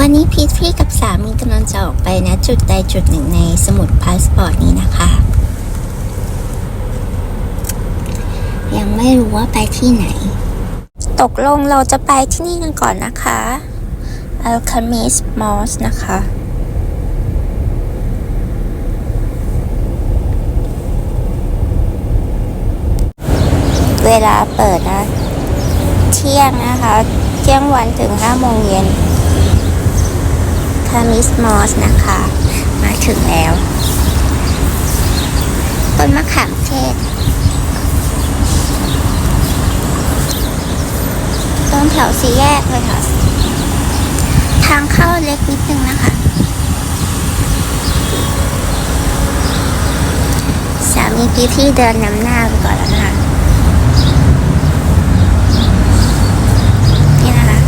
วันนี้พีทพี่กับสามีกำลังจะออกไปนะจุดใดจุดหนึ่งในสมุดพาสปอร์ตนี้นะคะ ยังไม่รู้ว่าไปที่ไหน ตกลงเราจะไปที่นี่กันก่อนนะคะ Alchemist Moss นะคะ เวลาเปิดนะ เที่ยงนะคะ เที่ยงวันถึง5โมงเย็น คามิสมอสนะคะ มาถึงแล้ว ต้นมะขามเทศ ต้นแถวสีแยกเลยค่ะ ทางเข้าเล็กนิดนึงนะคะ สามีพี่ที่เดินนำหน้าไปก่อนแล้วนะคะ นี่นะคะ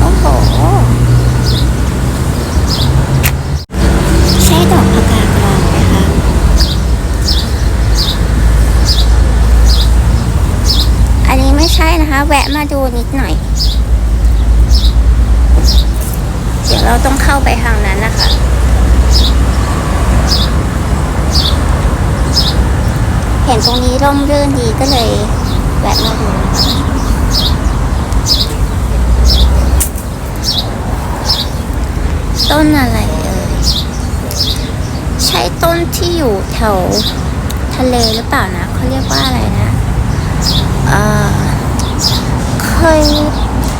โอ้โห ใช่ดอกผักกาดกรองไหมคะ อันนี้ไม่ใช่นะคะ แวะมาดูนิดหน่อย เดี๋ยวเราต้องเข้าไปทางนั้นนะคะ เห็นตรงนี้ร่มรื่นดีก็เลยแวะมาดูต้นอะไรเอ่ย ใช่ต้นที่อยู่แถวทะเลหรือเปล่านะเขาเรียกว่าอะไรนะ เอ่อ เคย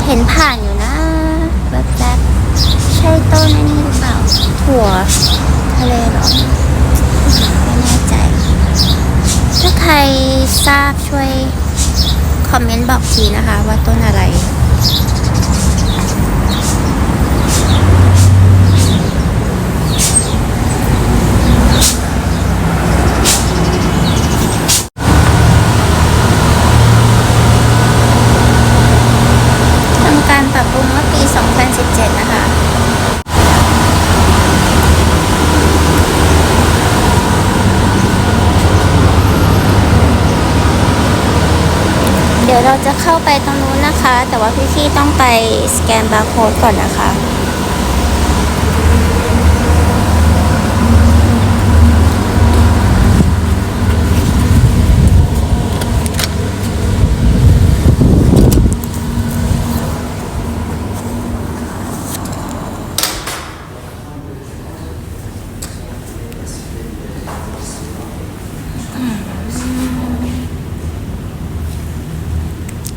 เห็นผ่านอยู่นะแบบแบบๆใช่ต้นอันนี้หรือเปล่าถั่วทะเลหรอ ไม่แน่ใจ ถ้าใครทราบช่วยคอมเมนต์บอกทีนะคะว่าต้นอะไร ทำการปรับปรุงเมื่อปี 2017 นะคะ เดี๋ยวเรา จะเข้าไปตรงนู้นนะคะ แต่ว่าพี่ๆต้องไปสแกนบาร์โค้ดก่อนนะคะ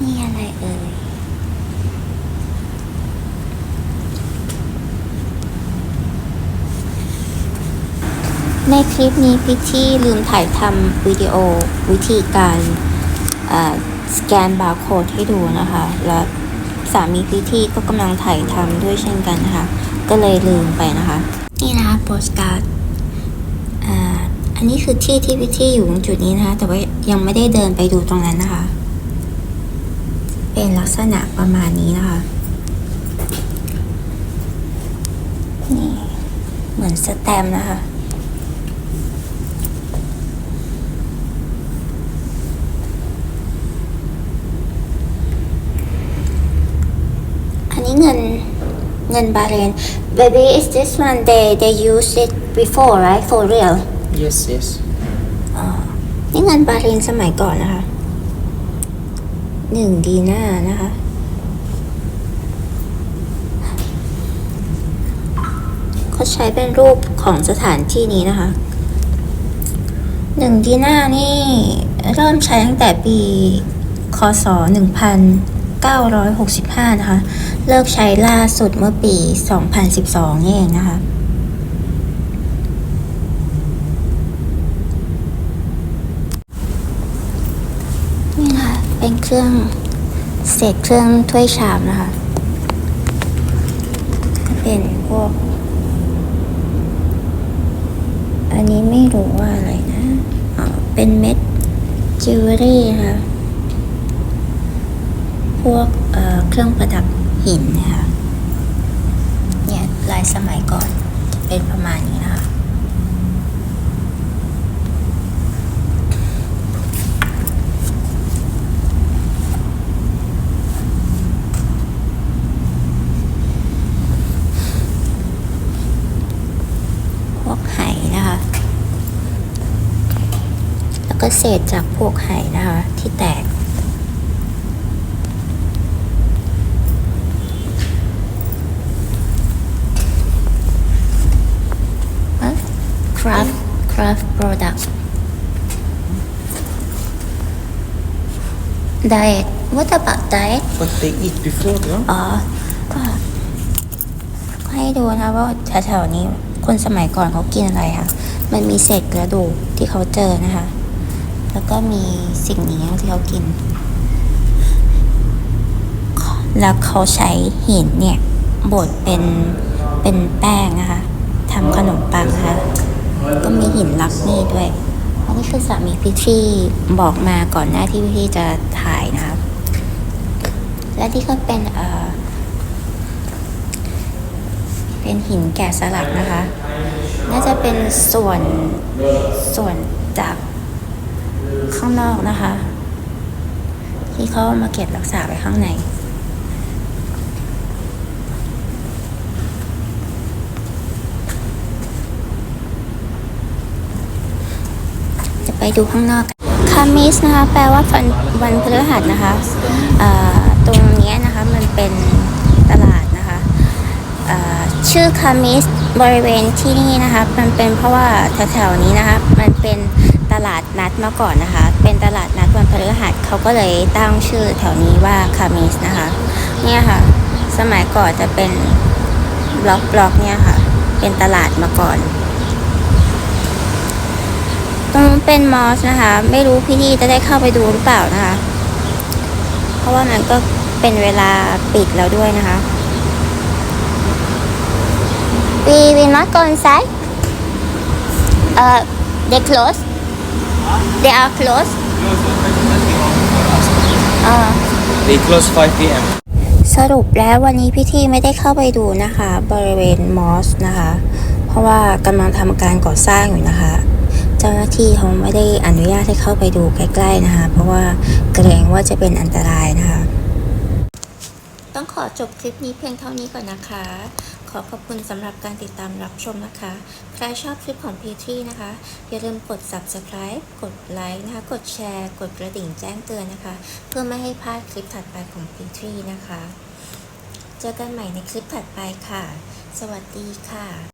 นี่อะไรเอ่ย ในคลิปนี้พี่ที่ลืมถ่ายทำวิดีโอวิธีการสแกนบาร์โค้ดให้ดูนะคะ และสามีพี่ที่ก็กำลังถ่ายทำด้วยเช่นกันนะคะ ก็เลยลืมไปนะคะ นี่นะคะโปสการ์ดอ,อันนี้คือที่ที่พี่ที่อยู่ตรงจุดนี้นะคะ แต่ว่ายังไม่ได้เดินไปดูตรงนั้นนะคะ เป็นลักษณะประมาณนี้นะคะนี่เหมือนสแตมนะคะ อั นนี้เงินเงินบาเรน baby is this one they they use it before right for real Yes, yes. นี่เงินบาเรนสมัยก่อนนะคะหนึ่งดีหน้านะคะเขาใช้เป็นรูปของสถานที่นี้นะคะหนึ่งดีหน้านี่เริ่มใช้ตั้งแต่ปีคศ1965นะคะ เลิกใช้ล่าสุดเมื่อปี 2012 นี่เองนะคะ นี่นะคะ เป็นเครื่องเศษเครื่องถ้วยชามนะคะเป็นพวก อันนี้ไม่รู้ว่าอะไรนะ อ๋อ เป็นเม็ดจิวเวลรี่นะคะ พวกเเครื่องประดับหินนะคะเนี่ยลายสมัยก่อนจะเป็นประมาณนี้นะคะก็เศษจากพวกไหนะคะที่แตก craft craft product diet what about diet What they eat before, no? อ๋อก็ให้ดูนะว่าแถวๆนี้คนสมัยก่อนเขากินอะไรค่ะมันมีเศษกระดูกที่เขาเจอนะคะ แล้วก็มีสิ่งนี้ที่เขากิน แล้วเขาใช้หินเนี่ยบดเป็นเป็นแป้งนะคะทำขนมปังนะคะ ก็มีหินลักนี่ด้วยอันนี้คือสามีพี่ที่บอกมาก่อนหน้าที่พี่จะถ่ายนะคะและที่ก็เป็นเอ่อเป็นหินแกะสลักนะคะ น่าจะเป็นส่วนส่วนจากข้างนอกนะคะ ที่เขามาเก็บรักษาไว้ข้างใน จะไป ดูข้างนอกคามิสนะคะ แปลว่าวันวันพฤหัสนะคะตรงนี้นะคะมันเป็นตลาดนะคะชื่อคามิสบริเวณที่นี่นะคะ มันเป็นเพราะว่าแถวๆนี้นะคะ มันเป็นตลาดนัดมาก่อนนะคะ เป็นตลาดนัดวันพฤหัสเขาก็เลยตั้งชื่อแถวนี้ว่าคามิสนะคะ เนี่ยค่ะ สมัยก่อนจะเป็นบล็อกบล็อกเนี่ยค่ะ เป็นตลาดมาก่อน ตรงนู้นเป็นมอสนะคะ ไม่รู้พี่ที่จะได้เข้าไปดูหรือเปล่านะคะ เพราะว่ามันก็เป็นเวลาปิดแล้วด้วยนะคะ We will not go inside. Uh, they close. They are closed. Uh, They close 5 p.m. สรุปแล้ววันนี้พี่ที่ไม่ได้เข้าไปดูนะคะ บริเวณมอสนะคะ เพราะว่ากำลังทำการก่อสร้างอยู่นะคะ เจ้าหน้าที่เขาไม่ได้อนุญาตให้เข้าไปดูใกล้ ๆนะคะ เพราะว่าเกรงว่าจะเป็นอันตรายนะคะ ต้องขอจบคลิปนี้เพียงเท่านี้ก่อนนะคะ ขอขอบคุณสำหรับการติดตามรับชมนะคะ ใครชอบคลิปของพีทีนะคะ อย่าลืมกด subscribe กดไลค์นะคะ กดแชร์ กดกระดิ่งแจ้งเตือนนะคะ เพื่อไม่ให้พลาดคลิปถัดไปของพีทีนะคะ เจอกันใหม่ในคลิปถัดไปค่ะ สวัสดีค่ะ